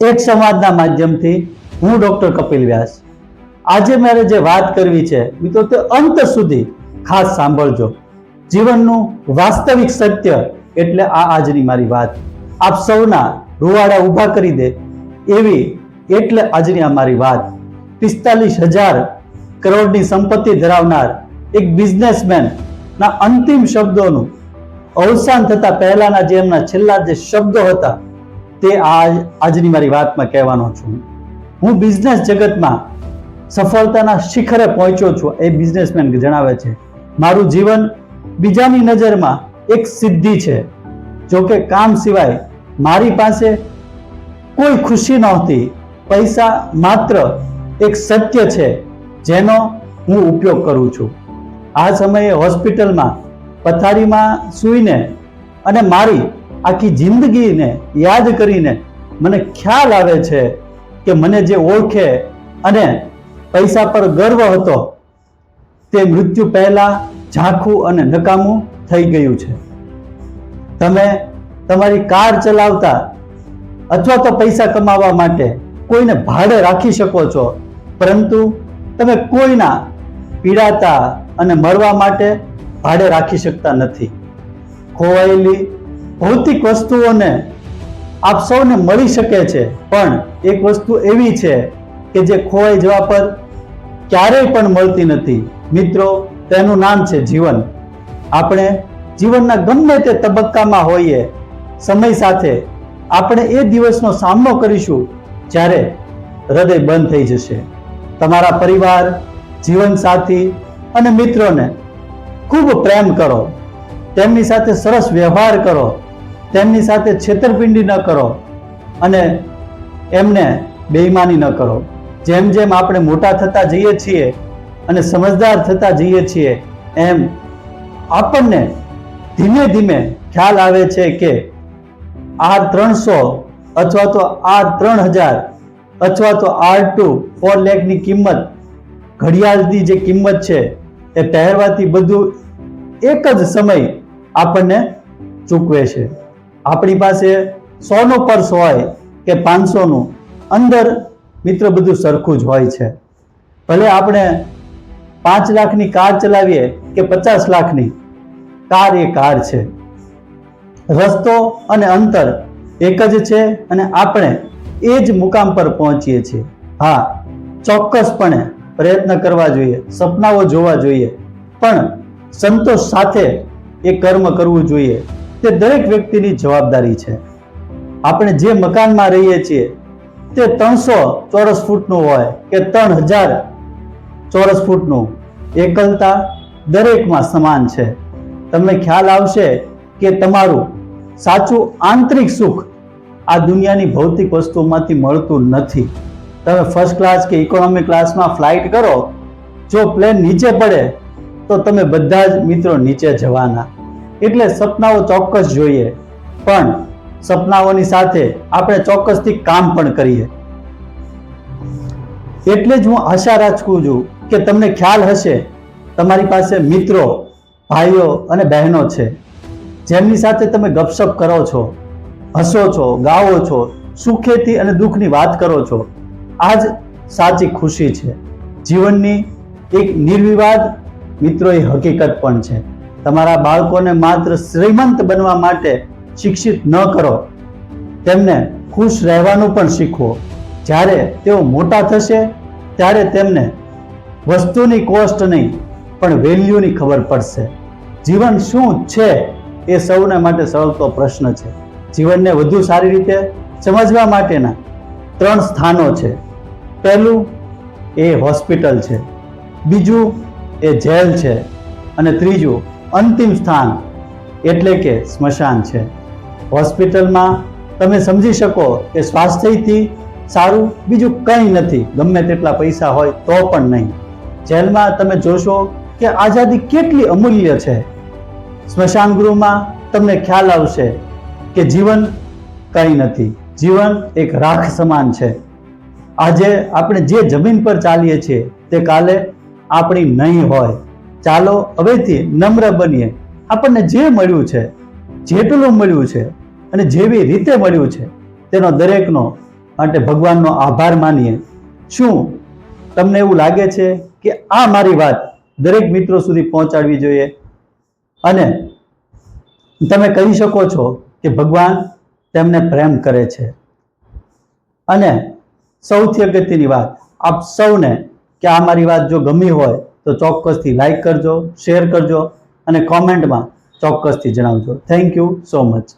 એક સંવાદના માધ્યમથી હું ડોક્ટર કપિલ વ્યાસ. આજે મારે જે વાત કરવી છે, મિત્રો, તે અંત સુધી ખાસ સાંભળજો. જીવનનું વાસ્તવિક સત્ય એટલે આ આજની મારી વાત. આપ સૌના રૂવાડા ઊભા કરી દે એવી એટલે આજની આ મારી વાત. પિસ્તાલીસ હજાર કરોડની સંપત્તિ ધરાવનાર એક બિઝનેસમેનના અંતિમ શબ્દોનું અવસાન થતા પહેલાના જે એમના છેલ્લા જે શબ્દો હતા તે આજ આજની મારી વાતમાં કહેવાનો છું. હું બિઝનેસ જગતમાં સફળતાના શિખરે પહોંચ્યો છું, એ બિઝનેસમેન જણાવે છે. મારું જીવન બીજાની નજરમાં એક સિદ્ધિ છે. જો કે કામ સિવાય મારી પાસે કોઈ ખુશી નહોતી. પૈસા માત્ર એક સત્ય છે, જેનો હું ઉપયોગ કરું છું. આ સમયે હોસ્પિટલમાં પથારીમાં સૂઈને અને મારી આખી જિંદગીને યાદ કરીને મને ખ્યાલ આવે છે કે મને જે ઓળખે અને પૈસા પર ગર્વ હતો, તે મૃત્યુ પહેલા ઝાંખું અને નકામું થઈ ગયું છે. તમે તમારી કાર ચલાવતા અથવા તો પૈસા કમાવા માટે કોઈને ભાડે રાખી શકો છો, પરંતુ તમે કોઈના પીડાતા અને મરવા માટે ભાડે રાખી શકતા નથી. ખોવાયેલી ભૌતિક વસ્તુઓને આપ સૌને મળી શકે છે. પણ એક વસ્તુ એવી છે કે જે ખોવાઈ જવા પર ક્યારેય પણ મળતી નથી. મિત્રો, તેનું નામ છે જીવન. આપણે જીવનના ગમે તે તબક્કામાં હોઈએ, સમય સાથે આપણે એ દિવસનો સામનો કરીશું જ્યારે હૃદય બંધ થઈ જશે. તમારા પરિવાર, જીવનસાથી અને મિત્રોને ખૂબ પ્રેમ કરો. તેમની સાથે સરસ વ્યવહાર કરો. તેમની સાથે છેતરપિંડી ન કરો અને એમને બેઈમાની ન કરો. જેમ જેમ આપણે મોટા થતા જઈએ છીએ અને સમજદાર થતા જઈએ છીએ, એમ આપણને ધીમે ધીમે ખ્યાલ આવે છે કે આર ત્રણસો અથવા તો આર ત્રણ હજાર અથવા તો આર ટુ ફોર લેખની કિંમત, ઘડિયાળની જે કિંમત છે, એ પહેરવાથી બધું એક જ સમય આપણને ચૂકવે છે. આપણી પાસે સોનું પર્સ હોય કે પાંચસોનું, અંદર મિત્ર બધું સરખું જ હોય છે. ભલે આપણે પાંચ લાખની કાર ચલાવીએ કે પચાસ લાખની, કાર એ કાર છે. રસ્તો અને અંતર એક જ છે અને આપણે એ જ મુકામ પર પહોંચીએ છીએ. હા, ચોક્કસપણે પ્રયત્ન કરવા જોઈએ, સપનાઓ જોવા જોઈએ, પણ સંતોષ સાથે એ કર્મ કરવું જોઈએ. તે દરેક વ્યક્તિની જવાબદારી છે. આપણે જે મકાનમાં રહીએ છીએ, તે ત્રણસો ચોરસ ફૂટનું હોય કે ત્રણ હજાર ચોરસ ફૂટનું એકલતા દરેકમાં સમાન છે. તમને ખ્યાલ આવશે કે તમારું સાચું આંતરિક સુખ આ દુનિયાની ભૌતિક વસ્તુઓમાંથી મળતું નથી. તમે ફર્સ્ટ ક્લાસ કે ઇકોનોમી ક્લાસમાં ફ્લાઇટ કરો, જો પ્લેન નીચે પડે, તો તમે બધા જ મિત્રો નીચે જવાના. એટલે સપનાઓ ચોક્કસ જોઈએ. પણ સપનાઓની સાથે આપણે ચોક્કસથી કામ પણ કરીએ. એટલે જ હું આશા રાખું છું કે તમને ખ્યાલ હશે, તમારી પાસે મિત્રો, ભાઈઓ અને બહેનો છે. જેમની સાથે તમે ગપસપ કરો છો, હસો છો ગાઓ છો, સુખેથી અને દુઃખની વાત કરો છો. આ જ સાચી ખુશી છે. જીવનની એક નિર્વિવાદ મિત્રો એ હકીકત પણ છે. તમારા બાળકોને માત્ર શ્રીમંત બનવા માટે શિક્ષિત ન કરો. તેમને ખુશ રહેવાનું પણ શીખવો. જ્યારે તેઓ મોટા થશે, ત્યારે તેમને વસ્તુની કોસ્ટ નહીં, પણ વેલ્યુની ખબર પડશે. જીવન શું છે એ સૌને માટે સળગતો પ્રશ્ન છે. જીવનને વધુ સારી રીતે સમજવા માટેના ત્રણ સ્થાનો છે. પહેલું એ હોસ્પિટલ છે. બીજું એ જેલ છે. અને ત્રીજું અંતિમ સ્થાન એટલે કે સ્મશાન છે. હોસ્પિટલમાં તમે સમજી શકો કે સ્વાસ્થ્યથી સારું બીજું કંઈ નથી. ગમે તેટલા પૈસા હોય તો પણ નહીં. જેલમાં તમે જોશો કે આઝાદી કેટલી અમૂલ્ય છે. સ્મશાન ગૃહમાં તમને ખ્યાલ આવશે કે જીવન કંઈ નથી. જીવન એક રાખ સમાન છે. આજે આપણે જે જમીન પર ચાલીએ છીએ તે કાલે આપણી નહીં હોય. ચાલો હવેથી નમ્ર બનીએ. આપણને જે મળ્યું છે, જેટલું મળ્યું છે અને જેવી રીતે મળ્યું છે, તેનો દરેકનો માટે ભગવાનનો આભાર માનીએ. શું તમને એવું લાગે છે કે આ મારી વાત દરેક મિત્રો સુધી પહોંચાડવી જોઈએ? અને તમે કહી શકો છો કે ભગવાન તેમને પ્રેમ કરે છે. અને સૌથી અગત્યની વાત, આપ સૌને કે આ મારી વાત જો ગમી હોય તો ચોક્કસથી લાઈક કરજો શેર કરજો અને કોમેન્ટમાં ચોક્કસથી જણાવજો. Thank you so much